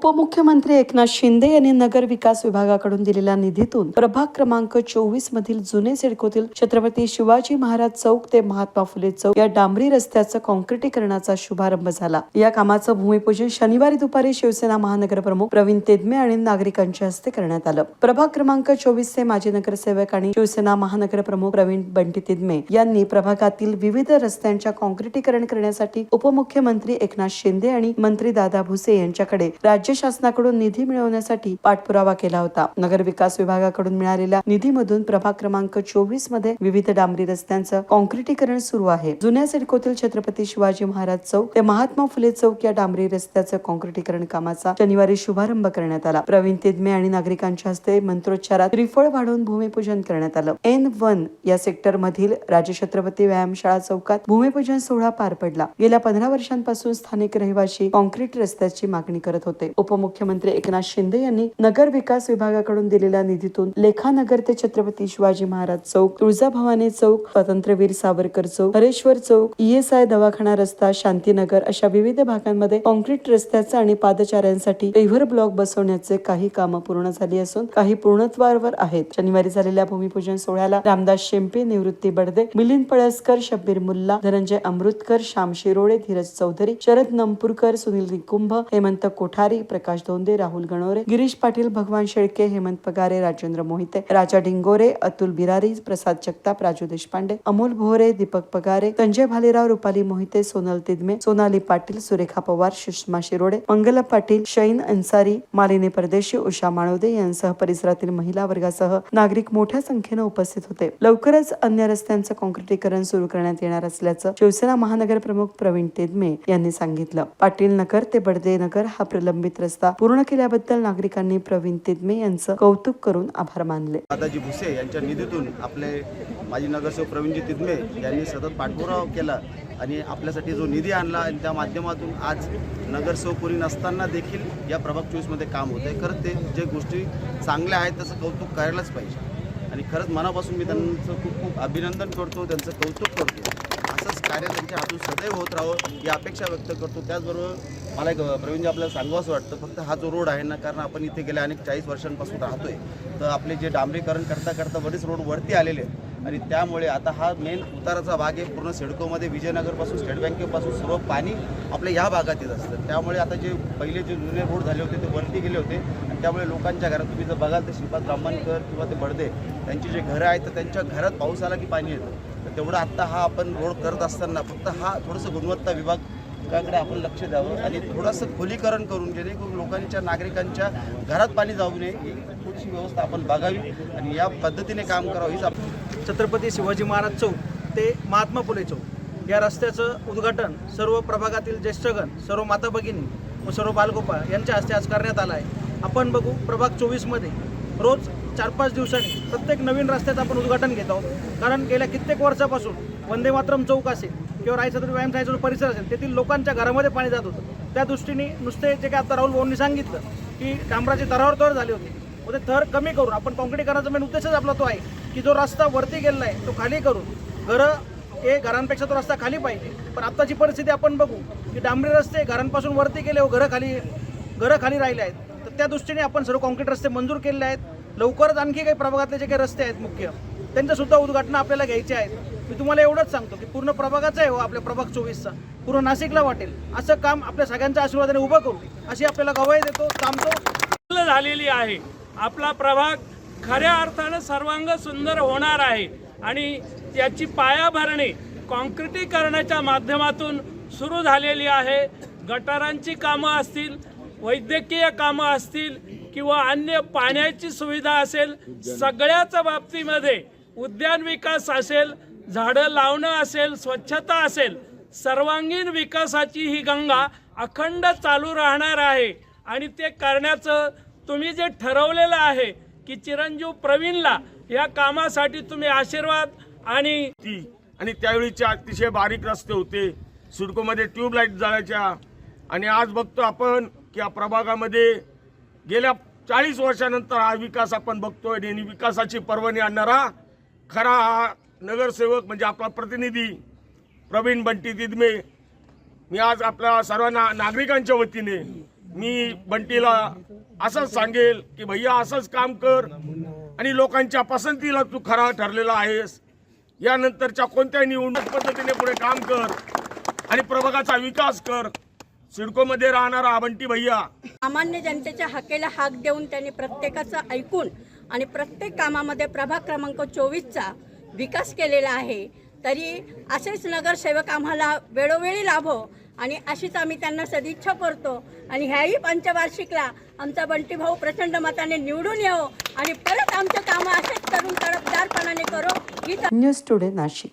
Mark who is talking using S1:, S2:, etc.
S1: उपमुख्यमंत्री एकनाथ शिंदे यांनी नगर विकास विभागाकडून दिलेल्या निधीतून प्रभाग क्रमांक चोवीस मधील जुने सिडकोतील छत्रपती शिवाजी महाराज चौक ते महात्मा फुले चौक या डांबरी रस्त्याचं कॉन्क्रिटीकरणाचा शुभारंभ झाला. या कामाचं भूमिपूजन शनिवारी दुपारी शिवसेना महानगर प्रमुख प्रवीण तेदमे आणि नागरिकांच्या हस्ते करण्यात आलं. प्रभाग क्रमांक चोवीस चे माजी नगरसेवक आणि शिवसेना महानगर प्रमुख प्रवीण बंटी तिदमे यांनी प्रभागातील विविध रस्त्यांच्या कॉन्क्रिटीकरण करण्यासाठी उपमुख्यमंत्री एकनाथ शिंदे आणि मंत्री दादा भुसे यांच्याकडे राज्य शासनाकडून निधी मिळवण्यासाठी पाठपुरावा केला होता. नगर विकास विभागाकडून मिळालेल्या निधीमधून प्रभाग क्रमांक चोवीसमध्ये विविध डांबरी रस्त्यांचं कॉन्क्रिटीकरण सुरू आहे. जुन्या सिडकोतील छत्रपती शिवाजी महाराज चौक ते महात्मा फुले चौक या डांबरी रस्त्याचं कॉन्क्रिटीकरण कामाचा शनिवारी शुभारंभ करण्यात आला. प्रवीण तिदमे आणि नागरिकांच्या हस्ते मंत्रोच्चारात त्रिफळ वाढवून भूमिपूजन करण्यात आलं. एन वन या सेक्टर मधील राजछत्रपती व्यायामशाळा चौकात भूमिपूजन सोहळा पार पडला. गेल्या पंधरा वर्षांपासून स्थानिक रहिवासी कॉन्क्रीट रस्त्याची मागणी करत होते. उपमुख्यमंत्री एकनाथ शिंदे यांनी नगर विकास विभागाकडून दिलेल्या निधीतून लेखानगर ते छत्रपती शिवाजी महाराज चौक तुळजाभवानी चौक स्वातंत्र्यवीर सावरकर चौक हरेश्वर चौक ईएसआय दवाखाना रस्ता शांतीनगर अशा विविध भागांमध्ये कॉन्क्रीट रस्त्याचं आणि पादचाऱ्यांसाठी पेव्हर ब्लॉक बसवण्याचे काही कामं पूर्ण झाली असून काही पूर्णत्वावर आहेत. शनिवारी झालेल्या भूमिपूजन सोहळ्याला रामदास शेंपे निवृत्ती बडदे मिलिंद पळसकर शब्बीर मुल्ला धनंजय अमृतकर श्याम शिरोळे धीरज चौधरी शरद नंपूरकर सुनील निकुंभ हेमंत कोठारी प्रकाश धोंदे राहुल गणोरे गिरीश पाटील भगवान शेळके हेमंत पगारे राजेंद्र मोहिते राजा डिंगोरे अतुल बिरारी प्रसाद जगताप राजू देशपांडे अमोल भोरे दीपक पगारे संजय भालेराव रुपाली मोहिते सोनल तिदमे सोनाली पाटील सुरेखा पवार सुषमा शिरोडे मंगल पाटील शैन अन्सारी मालिनी परदेशी उषा माळोदे यांसह परिसरातील महिला वर्गासह नागरिक मोठ्या संख्येनं उपस्थित होते. लवकरच अन्य रस्त्यांचं कॉन्क्रिटीकरण सुरू करण्यात येणार असल्याचं शिवसेना महानगर प्रमुख प्रवीण तेदमे यांनी सांगितलं. पाटील नगर ते बडदे नगर हा प्रलंबित रस्ता पूर्ण केल्याबद्दल नागरिकांनी प्रवीण तेदमे यांचं कौतुक करून आभार मानले.
S2: दादाजी भुसे यांच्या निधीतून आपले माजी नगरसेवक प्रवीणजी तिदमे यांनी सतत पाठपुरावा केला आणि आपल्यासाठी जो निधी आणला आणि त्या माध्यमातून आज नगरसेवक कोणी नसताना देखील या प्रभाग चोवीसमध्ये काम होतं आहे. खरंच ते जे गोष्टी चांगल्या आहेत तसं कौतुक करायलाच पाहिजे. आणि खरंच मनापासून मी त्यांचं खूप खूप अभिनंदन करतो त्यांचं कौतुक करतो. असंच कार्य त्यांच्या हातून सदैव होत राहावं ही अपेक्षा व्यक्त करतो. त्याचबरोबर मला एक प्रवीणजी आपल्याला सांगावंसं वाटतं फक्त हा जो रोड आहे ना कारण आपण इथे गेल्या अनेक चाळीस वर्षांपासून राहतोय. तर आपले जे डांबरीकरण करता करता बरेच रोड वरती आलेले आहेत. आणि त्यामुळे आता हा मेन उताराचा भाग आहे पूर्ण सिडकोमध्ये विजयनगरपासून स्टेट बँकेपासून सर्व पाणी आपल्या या भागात येत असतं. त्यामुळे आता जे पहिले जे जुने रोड झाले होते ते वरती गेले होते. आणि त्यामुळे लोकांच्या घरात तुम्ही जर बघाल तर श्रीपाद ब्राह्मणकर किंवा ते बडदे त्यांची जे घरं आहेत तर त्यांच्या घरात पाऊस आला की पाणी येतं. तर तेवढं आत्ता हा आपण रोड करत असताना फक्त हा थोडंसं गुणवत्ता विभागाकडे आपण लक्ष द्यावं आणि थोडंसं खोलीकरण करून जेणेकरून लोकांच्या नागरिकांच्या घरात पाणी जाऊ नये ही थोडीशी व्यवस्था आपण बघावी आणि या पद्धतीने काम करावं हीच आपण
S3: छत्रपती शिवाजी महाराज चौक ते महात्मा फुले चौक. या रस्त्याचं उद्घाटन सर्व प्रभागातील ज्येष्ठगण सर्व माता भगिनी व सर्व बालगोपाळ यांच्या हस्ते आज करण्यात आला आहे. आपण बघू प्रभाग चोवीसमध्ये रोज चार पाच दिवसांनी प्रत्येक नवीन रस्त्याचं आपण उद्घाटन घेत आहोत. कारण गेल्या कित्येक वर्षापासून वंदे मातरम चौक असेल किंवा रायछत्री व्यायाम जो परिसर असेल तेथील लोकांच्या घरामध्ये पाणी जात होतं. त्या दृष्टीने नुसते जे काय आता राहुल भाऊंनी सांगितलं की डांबराचे थरावर थर झाले होते. व ते थर कमी करून आपण कॉन्क्रीटीकरणाचा मेन उद्देशच आपला तो आहे की जो रस्ता वरती गेलेला आहे तो खाली करून घरं हे घरांपेक्षा तो रस्ता खाली पाहिजे. पण आत्ताची परिस्थिती आपण बघू की डांबरी रस्ते घरांपासून वरती गेले व घरं खाली घरं खाली राहिले आहेत. तर त्या दृष्टीने आपण सर्व कॉन्क्रीट रस्ते मंजूर केलेले आहेत. लवकरच आणखी काही प्रभागातले जे काही रस्ते आहेत मुख्य त्यांचंसुद्धा उद्घाटन आपल्याला घ्यायचे आहेत. मी तुम्हाला एवढंच सांगतो की पूर्ण प्रभागाचं आहे हो आपल्या प्रभाग चोवीसचा. पूर्ण नाशिकला वाटेल. असं काम आपल्या सगळ्यांच्या आशीर्वादाने उभं करू. अशी आपल्याला गवाही देतो थांबतो.
S4: झालेली आहे. आपला प्रभाग खऱ्या अर्थानं सर्वांग सुंदर होणार आहे. आणि त्याची पायाभरणी कॉन्क्रिटीकरणाच्या माध्यमातून सुरू झालेली आहे. गटारांची कामं असतील वैद्यकीय कामं असतील किंवा अन्य पाण्याची सुविधा असेल सगळ्याच बाबतीमध्ये उद्यान विकास असेल झाडं लावणं असेल स्वच्छता असेल सर्वांगीण विकासाची ही गंगा अखंड चालू राहणार आहे. आणि ते करण्याचं तुम्ही जे ठरवलेलं आहे की चिरंजीव प्रवीणला या कामासाठी तुम्ही आशीर्वाद आणि
S5: ती. आणि त्यावेळीचे अतिशय बारीक रस्ते होते. सिडकोमध्ये ट्यूबलाईट जाळायच्या. आणि आज बघतो आपण की या प्रभागामध्ये गेल्या चाळीस वर्षानंतर हा विकास आपण बघतोय. आणि विकासाची पर्वणी आणणारा खरा हा नगरसेवक म्हणजे आपला प्रतिनिधी प्रवीण बंटी दिदमे. मी आज आपल्या सर्व ना नागरिकांच्या वतीने मी बंटीला असंच सांगेल की भैया असंच काम कर आणि लोकांच्या पसंतीला तू खरा ठरलेला आहेस. यानंतरच्या कोणत्याही निवडणूक पद्धतीने पुढे काम कर आणि प्रभागाचा विकास कर. सिडकोमध्ये राहणारा बंटी भैया
S6: सामान्य जनतेच्या हाकेला हाक देऊन त्यांनी प्रत्येकाचं ऐकून आणि प्रत्येक कामामध्ये प्रभाग क्रमांक चोवीसचा विकास केलेला आहे. तरी असेच नगरसेवक आम्हाला वेळोवेळी लाभो आणि अशीच आम्ही त्यांना सदिच्छा करतो. आणि ह्याही पंचवार्षिकला आमचा बंटी भाऊ प्रचंड मताने निवडून येऊ आणि परत आमचं कामं असेच करून तडफदारपणाने करू.
S1: News today Nashik.